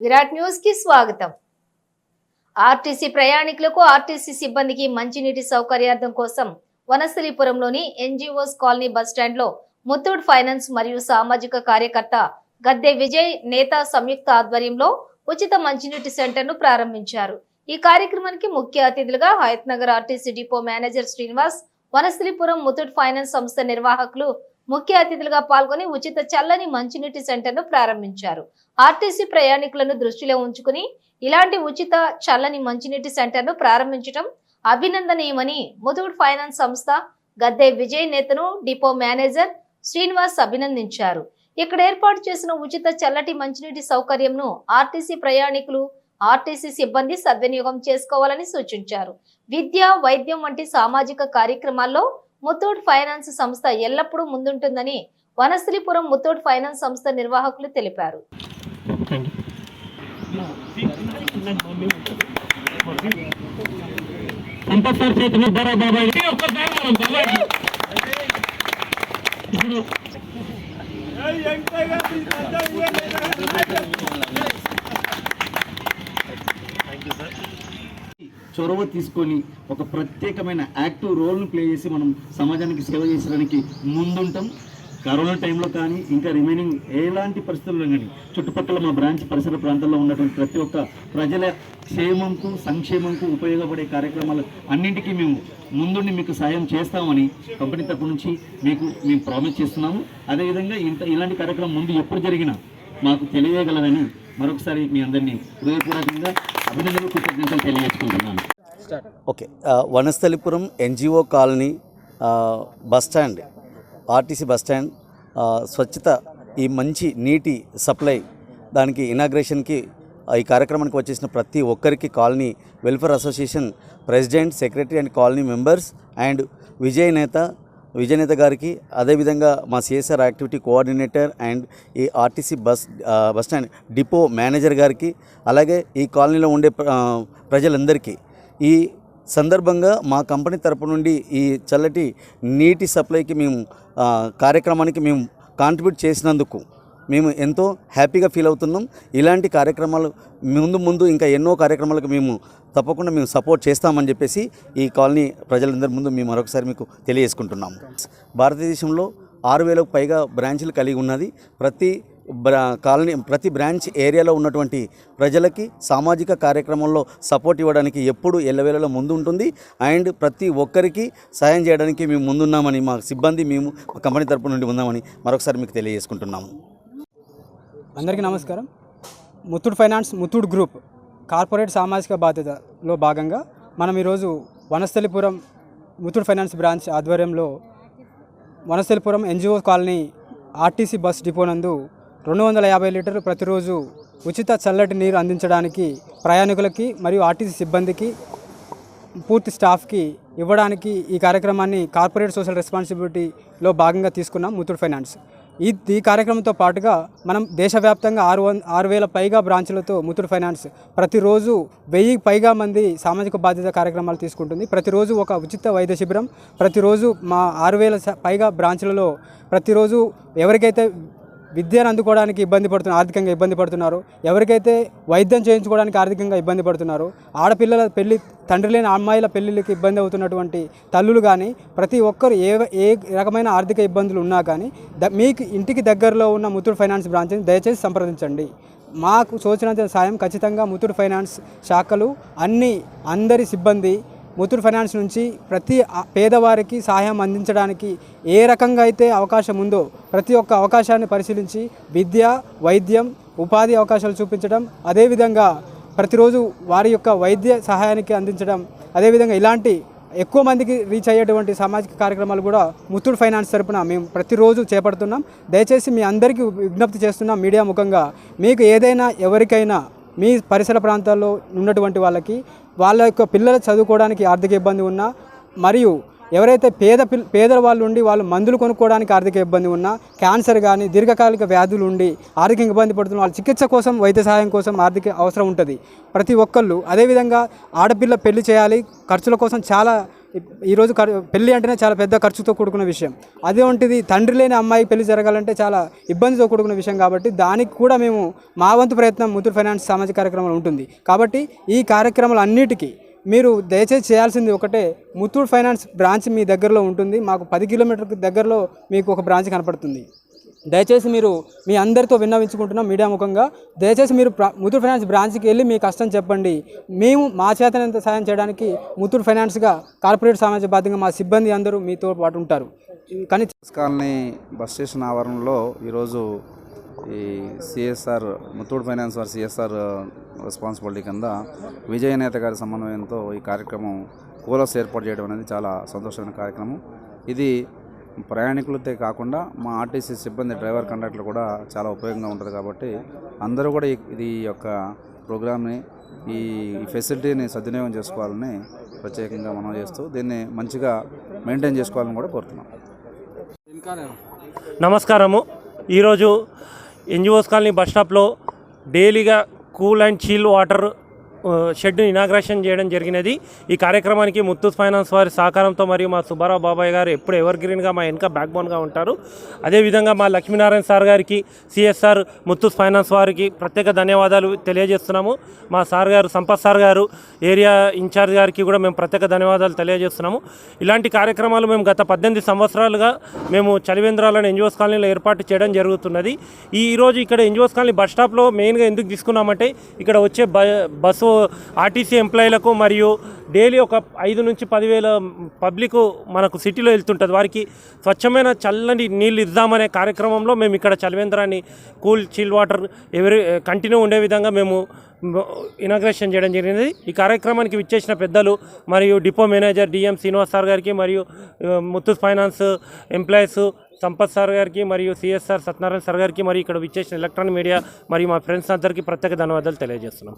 విరాట్ న్యూస్కి స్వాగతం. ఆర్టీసీ ప్రయాణికులకు ఆర్టీసీ సిబ్బందికి మంచినీటి సౌకర్యార్థం కోసం వనశ్రీపురంలోని ఎన్జిఓస్ కాలనీ బస్టాండ్లో ముత్తూట్ ఫైనాన్స్ మరియు సామాజిక కార్యకర్త గద్దె విజయ్ నేత సంయుక్త ఆధ్వర్యంలో ఉచిత మంచినీటి సెంటర్ను ప్రారంభించారు. ఈ కార్యక్రమానికి ముఖ్య అతిథులుగా Hayat Nagar RTC depot manager Srinivas Vanasripuram Muthoot finance సంస్థ నిర్వాహకులు ముఖ్య అతిథులుగా పాల్గొని ఉచిత చల్లని మంచినీటి సెంటర్ను ప్రారంభించారు. ఆర్టీసీ ప్రయాణికులను దృష్టిలో ఉంచుకుని ఇలాంటి ఉచిత చల్లని మంచినీటి సెంటర్ను ప్రారంభించడం అభినందనీయమని ముదుగుడ్ ఫైనాన్స్ సంస్థ గద్దె విజయ్ నేతను డిపో మేనేజర్ శ్రీనివాస్ అభినందించారు. ఇక్కడ ఏర్పాటు చేసిన ఉచిత చల్లటి మంచినీటి సౌకర్యంను ఆర్టీసీ ప్రయాణికులు ఆర్టీసీ సిబ్బంది సద్వినియోగం చేసుకోవాలని సూచించారు. విద్య వైద్యం వంటి సామాజిక కార్యక్రమాల్లో ముత్తూట్ ఫైనాన్స్ సంస్థ ఎల్లప్పుడూ ముందుంటుందని వనశ్రీపురం ముత్తూట్ ఫైనాన్స్ సంస్థ నిర్వాహకులు తెలిపారు. ఇప్పుడు చొరవ తీసుకొని ఒక ప్రత్యేకమైన యాక్టివ్ రోల్ను ప్లే చేసి మనం సమాజానికి సేవ చేసడానికి ముందుంటాం. కరోనా టైంలో కానీ ఇంకా రిమైనింగ్ ఎలాంటి పరిస్థితుల్లో కానీ చుట్టుపక్కల మా బ్రాంచ్ పరిసర ప్రాంతాల్లో ఉన్నటువంటి ప్రతి ఒక్క ప్రజల క్షేమంకు సంక్షేమంకు ఉపయోగపడే కార్యక్రమాలు అన్నింటికీ మేము ముందుండి మీకు సాయం చేస్తామని కంపెనీ తరపు నుంచి మీకు మేము ప్రామిస్ చేస్తున్నాము. అదేవిధంగా ఇంత ఇలాంటి కార్యక్రమం ముందు ఎప్పుడు జరిగినా మాకు తెలియగలరని మరొకసారి మీ అందరినీ హృదయపూర్వకంగా అభినందనలు కృతజ్ఞతలు తెలియజేసుకుంటున్నాను. ఓకే వనస్థలిపురం ఎన్జిఓ కాలనీ ఆ, bus stand RTC bus stand ఆ, స్వచ్ఛత ఈ మంచి నీటి సప్లై దానికి ఇనాగ్రేషన్కి ఈ కార్యక్రమానికి వచ్చేసిన ప్రతి ఒక్కరికి colony welfare association president secretary and colony members and Vijay Neta Vijayaneta గారికి అదేవిధంగా మా సిఎస్ఆర్ యాక్టివిటీ కోఆర్డినేటర్ అండ్ ఈ RTC bus bus stand depot manager గారికి అలాగే ఈ కాలనీలో ఉండే ప్రజలందరికీ ఈ సందర్భంగా మా కంపెనీ తరపు నుండి ఈ చల్లటి నీటి సప్లైకి మేము కార్యక్రమానికి మేము కాంట్రిబ్యూట్ చేసినందుకు మేము ఎంతో హ్యాపీగా ఫీల్ అవుతున్నాం. ఇలాంటి కార్యక్రమాలు ముందు ముందు ఇంకా ఎన్నో కార్యక్రమాలకు మేము తప్పకుండా మేము సపోర్ట్ చేస్తామని చెప్పేసి ఈ కాలనీ ప్రజలందరి ముందు మేము మరొకసారి మీకు తెలియజేసుకుంటున్నాము. భారతదేశంలో ఆరు వేలకు పైగా బ్రాంచ్లు కలిగి ఉన్నది. ప్రతి బ్రా కాలనీ ప్రతి బ్రాంచ్ ఏరియాలో ఉన్నటువంటి ప్రజలకి సామాజిక కార్యక్రమంలో సపోర్ట్ ఇవ్వడానికి ఎప్పుడు ఎల్లవేళలో ముందు ఉంటుంది అండ్ ప్రతి ఒక్కరికి సాయం చేయడానికి మేము ముందున్నామని మా సిబ్బంది మేము కంపెనీ తరపు నుండి ఉన్నామని మరొకసారి మీకు తెలియజేసుకుంటున్నాము. అందరికీ నమస్కారం. Muthoot finance Muthoot group corporate సామాజిక బాధ్యతలో భాగంగా మనం ఈరోజు వనస్థలిపురం ముత్తూట్ ఫైనాన్స్ బ్రాంచ్ ఆధ్వర్యంలో Vanasthalipuram NGO colony RTC bus depot నందు రెండు వందల యాభై లీటర్లు ప్రతిరోజు ఉచిత చల్లటి నీరు అందించడానికి ప్రయాణికులకి మరియు ఆర్టీసీ సిబ్బందికి పూర్తి స్టాఫ్కి ఇవ్వడానికి ఈ కార్యక్రమాన్ని కార్పొరేట్ సోషల్ రెస్పాన్సిబిలిటీలో భాగంగా తీసుకున్నాం ముత్తూట్ ఫైనాన్స్. ఈ ఈ కార్యక్రమంతో పాటుగా మనం దేశవ్యాప్తంగా ఆరు వం ఆరు వేల పైగా బ్రాంచ్లతో ముత్తూట్ ఫైనాన్స్ ప్రతిరోజు వెయ్యి పైగా మంది సామాజిక బాధ్యత కార్యక్రమాలు తీసుకుంటుంది. ప్రతిరోజు ఒక ఉచిత వైద్య శిబిరం ప్రతిరోజు మా ఆరు వేల స- పైగా బ్రాంచ్లలో ప్రతిరోజు ఎవరికైతే విద్యను అందుకోవడానికి ఇబ్బంది పడుతున్నారు ఆర్థికంగా ఇబ్బంది పడుతున్నారు. ఎవరికైతే వైద్యం చేయించుకోవడానికి ఆర్థికంగా ఇబ్బంది పడుతున్నారు ఆడపిల్లల పెళ్ళి తండ్రి లేని అమ్మాయిల పెళ్ళిళ్ళకి ఇబ్బంది అవుతున్నటువంటి తల్లులు కానీ ప్రతి ఒక్కరు ఏ ఏ రకమైన ఆర్థిక ఇబ్బందులు ఉన్నా కానీ ద మీకు ఇంటికి దగ్గరలో ఉన్న ముత్తూట్ ఫైనాన్స్ బ్రాంచ్ని దయచేసి సంప్రదించండి. మాకు సూచన సాయం ఖచ్చితంగా ముత్తూట్ ఫైనాన్స్ శాఖలు అన్ని అందరి సిబ్బంది ముత్తూట్ ఫైనాన్స్ నుంచి ప్రతి పేదవారికి సహాయం అందించడానికి ఏ రకంగా అయితే అవకాశం ఉందో ప్రతి ఒక్క అవకాశాన్ని పరిశీలించి విద్య వైద్యం ఉపాధి అవకాశాలు చూపించడం అదేవిధంగా ప్రతిరోజు వారి యొక్క వైద్య సహాయానికి అందించడం అదేవిధంగా ఇలాంటి ఎక్కువ మందికి రీచ్ అయ్యేటువంటి సామాజిక కార్యక్రమాలు కూడా ముత్తూట్ ఫైనాన్స్ తరపున మేము ప్రతిరోజు చేపడుతున్నాం. దయచేసి మీ అందరికీ విజ్ఞప్తి చేస్తున్నాం మీడియా ముఖంగా. మీకు ఏదైనా ఎవరికైనా మీ పరిసర ప్రాంతాల్లో ఉన్నటువంటి వాళ్ళకి వాళ్ళ యొక్క పిల్లలు చదువుకోవడానికి ఆర్థిక ఇబ్బంది ఉన్నా మరియు ఎవరైతే పేద పిల్ పేదల వాళ్ళు ఉండి వాళ్ళు మందులు కొనుక్కోవడానికి ఆర్థిక ఇబ్బంది ఉన్నా క్యాన్సర్ కానీ దీర్ఘకాలిక వ్యాధులు ఉండి ఆర్థిక ఇబ్బంది పడుతున్న వాళ్ళ చికిత్స కోసం వైద్య సహాయం కోసం ఆర్థిక అవసరం ఉంటుంది. ప్రతి ఒక్కళ్ళు అదేవిధంగా ఆడపిల్ల పెళ్ళి చేయాలి ఖర్చుల కోసం చాలా ఈరోజు ఖర్ పెళ్ళి అంటేనే చాలా పెద్ద ఖర్చుతో కూడుకున్న విషయం. అదే ఉంటుంది తండ్రి లేని అమ్మాయి పెళ్ళి జరగాలంటే చాలా ఇబ్బందితో కూడుకున్న విషయం కాబట్టి దానికి కూడా మేము మా వంతు ప్రయత్నం ముత్తూట్ ఫైనాన్స్ సామాజిక కార్యక్రమాలు ఉంటుంది. కాబట్టి ఈ కార్యక్రమాలు అన్నిటికీ మీరు దయచేసి చేయాల్సింది ఒకటే ముత్తూర్ ఫైనాన్స్ బ్రాంచ్ మీ దగ్గరలో ఉంటుంది. మాకు పది కిలోమీటర్కి దగ్గరలో మీకు ఒక బ్రాంచ్ కనపడుతుంది. దయచేసి మీరు మీ అందరితో విన్నవించుకుంటున్నాం మీడియా ముఖంగా. దయచేసి మీరు ప్ర- ముత్తూట్ ఫైనాన్స్ బ్రాంచ్కి వెళ్ళి మీ కష్టం చెప్పండి. మేము మా చేతనంత సాయం చేయడానికి ముత్తూట్ ఫైనాన్స్గా కార్పొరేట్ సామాజిక బాధ్యంగా మా సిబ్బంది అందరూ మీతో పాటు ఉంటారు. కానీ కాలనీ బస్ స్టేషన్ ఆవరణలో ఈరోజు ఈ సిఎస్ఆర్ ముత్తూట్ ఫైనాన్స్ వారి సిఎస్ఆర్ రెస్పాన్సిబిలిటీ కింద విజయ నేత గారి సమన్వయంతో ఈ కార్యక్రమం కూలస్ ఏర్పాటు చేయడం అనేది చాలా సంతోషమైన కార్యక్రమం. ఇది ప్రయాణికులతో కాకుండా మా ఆర్టీసీ సిబ్బంది డ్రైవర్ కండక్టర్లు కూడా చాలా ఉపయోగంగా ఉంటుంది కాబట్టి అందరూ కూడా ఇది యొక్క ప్రోగ్రామ్ని ఈ ఫెసిలిటీని సద్వినియోగం చేసుకోవాలని ప్రత్యేకంగా మనం చేస్తూ దీన్ని మంచిగా మెయింటైన్ చేసుకోవాలని కూడా కోరుతున్నాం. నమస్కారము. ఈరోజు ఎన్జిఓస్ కాలనీ బస్ స్టాప్లో డైలీగా కూల్ అండ్ చీల్ వాటర్ షెడ్ను ఇనాగ్రేషన్ చేయడం జరిగినది. ఈ కార్యక్రమానికి ముత్తూట్ ఫైనాన్స్ వారి సహకారంతో మరియు మా సుబ్బారావు బాబాయ్ గారు ఎప్పుడు ఎవర్ గ్రీన్గా మా వెనుక బ్యాక్ బోన్గా ఉంటారు. అదేవిధంగా మా లక్ష్మీనారాయణ సార్ గారికి సిఎస్ఆర్ ముత్తూట్ ఫైనాన్స్ వారికి ప్రత్యేక ధన్యవాదాలు తెలియజేస్తున్నాము. మా సార్ గారు సంపత్ సార్ గారు ఏరియా ఇన్ఛార్జ్ గారికి కూడా మేము ప్రత్యేక ధన్యవాదాలు తెలియజేస్తున్నాము. ఇలాంటి కార్యక్రమాలు మేము గత పద్దెనిమిది సంవత్సరాలుగా మేము చలివేంద్రాలను ఎన్జిఓస్ కాలనీలో ఏర్పాటు చేయడం జరుగుతున్నది. ఈ ఈరోజు ఇక్కడ ఎన్జిఓస్ కాలనీ బస్ స్టాప్లో మెయిన్గా ఎందుకు తీసుకున్నామంటే ఇక్కడ వచ్చే బ బస్సు ఆర్టీసీ ఎంప్లాయీలకు మరియు డైలీ ఒక ఐదు నుంచి పదివేల పబ్లిక్ మనకు సిటీలో వెళ్తుంటుంది. వారికి స్వచ్ఛమైన చల్లని నీళ్ళు ఇద్దామనే కార్యక్రమంలో మేము ఇక్కడ చలివేంద్రాన్ని కూల్ చిల్ వాటర్ ఎవరి కంటిన్యూ ఉండే విధంగా మేము ఇనాగ్రేషన్ చేయడం జరిగింది. ఈ కార్యక్రమానికి విచ్చేసిన పెద్దలు మరియు depot manager DM Srinivas sir గారికి మరియు ఆ, Muthoot finance employees Sampath sir గారికి మరియు సిఎస్ఆర్ సత్యనారాయణ సార్ గారికి మరియు ఇక్కడ విచ్చేసిన ఎలక్ట్రానిక్ మీడియా మరియు మా ఫ్రెండ్స్ అందరికీ ప్రత్యేక ధన్యవాదాలు తెలియజేస్తున్నాం.